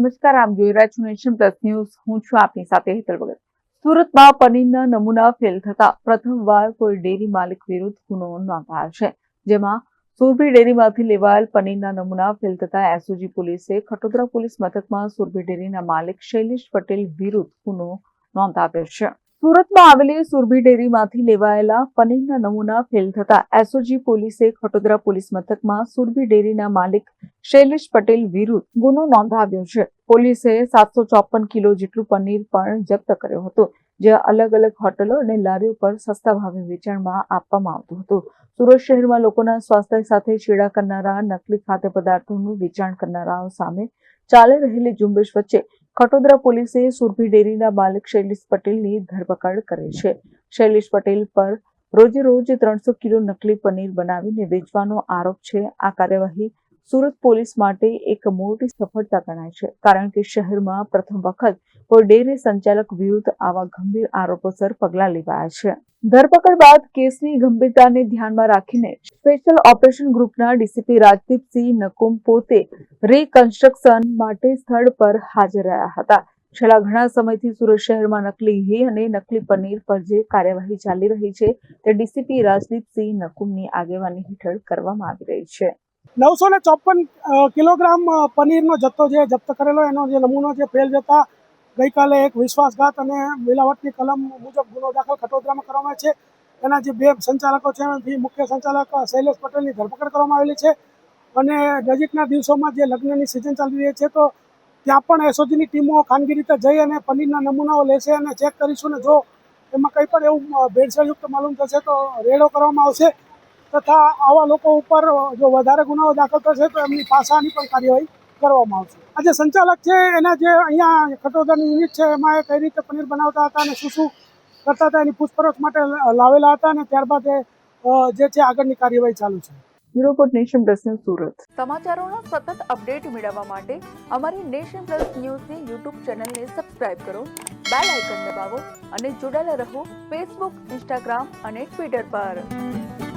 નમસ્કાર, આપ જોઈ રહ્યા છો નેશન પ્લસ ન્યૂઝ. હું છું આપની સાથે હેતલ ભગત. સુરતમાં પનીરના નમૂના ફેલ થતા પ્રથમવાર કોઈ ડેરી માલિક વિરુદ્ધ ગુનો નોંધાયો છે, જેમાં સુરભી ડેરીમાંથી લેવાયેલ પનીરના નમૂના ફેલ થતા એસઓજી પોલીસે ખટોદરા પોલીસ મથકમાં સુરભી ડેરીના માલિક શૈલેષ પટેલ વિરુદ્ધ ગુનો નોંધાવ્યો છે. સુરતમાં આવેલી સુરભી ડેરીમાંથી લેવાયેલા પનીરના નમૂના ફેલ થતા એસઓજી પોલીસે ખટોદરા પોલીસ મથકમાં સુરભી ડેરીના માલિક શૈલેષ પટેલ વિરુદ્ધ ગુનો નોંધાવ્યો છે. પોલીસે સાતસો ચોપન કિલો જેટલું પનીર પણ જપ્ત કર્યો હતો, જે અલગ અલગ હોટલો અને લારીઓ પર સસ્તા ભાવે વેચાણમાં આપવામાં આવતું હતું. સુરત શહેરમાં લોકોના સ્વાસ્થ્ય સાથે છેડા કરનારા, નકલી ખાદ્ય પદાર્થોનું વેચાણ કરનારાઓ સામે ચાલી રહેલી ઝુંબેશ વચ્ચે ખટોદરા પોલીસે સુરભી ડેરીના માલિક શૈલેષ પટેલની ધરપકડ કરી છે. શૈલેષ પટેલ પર રોજે રોજ ત્રણસો કિલો નકલી પનીર બનાવીને વેચવાનો આરોપ છે. આ કાર્યવાહી સુરત પોલીસ માટે એક મોટી સફળતા ગણાય છે, કારણ કે શહેરમાં પ્રથમ વખત કોઈ ડેરી સંચાલક વિરુદ્ધ આવા ગંભીર આરોપોસર પગલાં લેવાયા છે. ધરપકડ બાદ કેસની ગંભીરતાને ધ્યાનમાં રાખીને સ્પેશિયલ ઓપરેશન ગ્રુપના ડીસીપી રાજદીપસિંહ નકુમ પોતે રીકન્સ્ટ્રક્શન માટે સ્થળ પર હાજર રહ્યા હતા. છેલ્લા ઘણા સમયથી સુરત શહેરમાં નકલી ઘી અને નકલી પનીર પર જે કાર્યવાહી ચાલી રહી છે, તે ડીસીપી રાજદીપસિંહ નકુમની આગેવાની હેઠળ કરવામાં આવી રહી છે. નવસો ને ચોપન કિલોગ્રામ પનીરનો જથ્થો જે જપ્ત કરેલો, એનો જે નમૂનો જે ફેલ જતા ગઈકાલે એક વિશ્વાસઘાત અને મિલાવટની કલમ મુજબ ગુનો દાખલ ખટોદરામાં કરવામાં છે. એના જે બે સંચાલકો છે એમાંથી મુખ્ય સંચાલક શૈલેષ પટેલની ધરપકડ કરવામાં આવેલી છે. અને નજીકના દિવસોમાં જે લગ્નની સિઝન ચાલી રહી છે, તો ત્યાં પણ એસઓજીની ટીમો ખાનગી રીતે જઈ અને પનીરના નમૂનાઓ લેશે અને ચેક કરીશું ને જો એમાં કંઈ પણ એવું ભેળસેળયુક્ત માલુમ થશે તો રેડો કરવામાં આવશે. તથા આવા લોકો ઉપર જો વધારે ગુનાઓ દાખલ થશે તો એમની પાસાની પણ કાર્યવાહી કરવામાં આવશે. આ જે સંચાલક છે એના જે અહીંયા ખટોદરની યુનિટ છે એમાં એ કઈ રીતે પનીર બનાવતા હતા અને શું શું કરતા હતા એની પૂછપરછ માટે લાવેલા હતા અને ત્યારબાદ એ જે છે આગળની કાર્યવાહી ચાલુ છે. Bureau report Nation Plus News Surat. સમાચારોના સતત અપડેટ મેળવવા માટે અમારી નેશન પ્લસ ન્યૂઝની યુટ્યુબ ચેનલને સબસ્ક્રાઇબ કરો બેલ આઇકન દબાવો અને જોડાયેલા રહો ફેસબુક ઇન્સ્ટાગ્રામ અને ટ્વિટર પર.